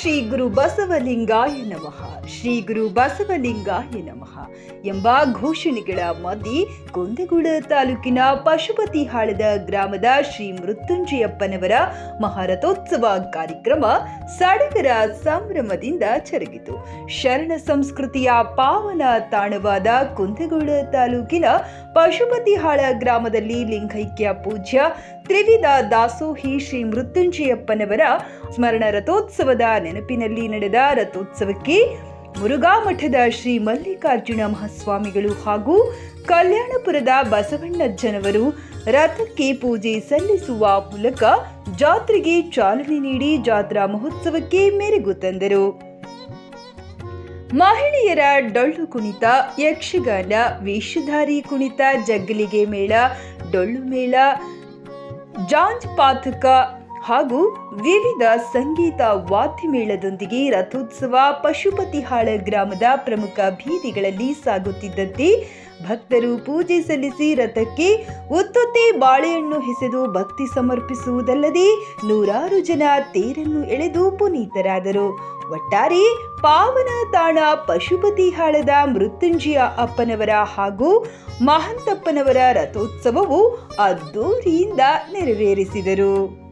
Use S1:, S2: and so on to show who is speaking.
S1: ಶ್ರೀ ಗುರು ಬಸವಲಿಂಗಾಯ ನಮಃ. ಶ್ರೀ ಗುರು ಬಸವಲಿಂಗಾಯ ನಮಃ. ಎಂಬ ಘೋಷಣೆಗಳ ಮಧ್ಯೆ ಕುಂದಗೋಳ ತಾಲೂಕಿನ ಪಶುಪತಿ ಹಾಳದ ಗ್ರಾಮದ ಶ್ರೀ ಮೃತ್ಯುಂಜಯಪ್ಪನವರ ಮಹಾರಥೋತ್ಸವ ಕಾರ್ಯಕ್ರಮ ಸಡಗರ ಸಂಭ್ರಮದಿಂದ ಜರುಗಿತು. ಶರಣ ಸಂಸ್ಕೃತಿಯ ಪಾವನ ತಾಣವಾದ ಕುಂದಗೋಳ ತಾಲೂಕಿನ ಪಶುಪತಿಹಾಳ ಗ್ರಾಮದಲ್ಲಿ ಲಿಂಗೈಕ್ಯ ಪೂಜ್ಯ ತ್ರಿವಿಧ ದಾಸೋಹಿ ಶ್ರೀ ಮೃತ್ಯುಂಜಯಪ್ಪನವರ ಸ್ಮರಣ ರಥೋತ್ಸವದ ನೆನಪಿನಲ್ಲಿ ನಡೆದ ರಥೋತ್ಸವಕ್ಕೆ ಮುರುಘಾ ಮಠದ ಶ್ರೀ ಮಲ್ಲಿಕಾರ್ಜುನ ಮಹಾಸ್ವಾಮಿಗಳು ಹಾಗೂ ಕಲ್ಯಾಣಪುರದ ಬಸವಣ್ಣಜ್ಜನವರು ರಥಕ್ಕೆ ಪೂಜೆ ಸಲ್ಲಿಸುವ ಮೂಲಕ ಜಾತ್ರೆಗೆ ಚಾಲನೆ ನೀಡಿ ಜಾತ್ರಾ ಮಹೋತ್ಸವಕ್ಕೆ ಮೆರುಗು ತಂದರು. ಮಹಿಳೆಯರ ಡೊಳ್ಳು ಕುಣಿತ, ಯಕ್ಷಗಾನ, ವೇಷಧಾರಿ ಕುಣಿತ, ಜಗ್ಗಲಿಗೆ ಮೇಳ, ಡೊಳ್ಳು ಮೇಳ ಜಾಂಜ್ ಪಾಥಕ ಹಾಗೂ ವಿವಿಧ ಸಂಗೀತ ವಾದ್ಯ ಮೇಳದೊಂದಿಗೆ ರಥೋತ್ಸವ ಪಶುಪತಿಹಾಳ ಗ್ರಾಮದ ಪ್ರಮುಖ ಬೀದಿಗಳಲ್ಲಿ ಸಾಗುತ್ತಿದ್ದಂತೆ ಭಕ್ತರು ಪೂಜೆ ಸಲ್ಲಿಸಿ ರಥಕ್ಕೆ ಉತ್ತುತ್ತೆ ಬಾಳೆಹಣ್ಣು ಎಸೆದು ಭಕ್ತಿ ಸಮರ್ಪಿಸುವುದಲ್ಲದೆ ನೂರಾರು ಜನ ತೇರನ್ನು ಎಳೆದು ಪುನೀತರಾದರು. ಒಟ್ಟಾರೆ ಪಾವನ ತಾಣ ಪಶುಪತಿಹಾಳದ ಮೃತ್ಯುಂಜಯ ಅಪ್ಪನವರ ಹಾಗೂ ಮಹಂತಪ್ಪನವರ ರಥೋತ್ಸವವು ಅದ್ದೂರಿಯಿಂದ ನೆರವೇರಿಸಿದರು.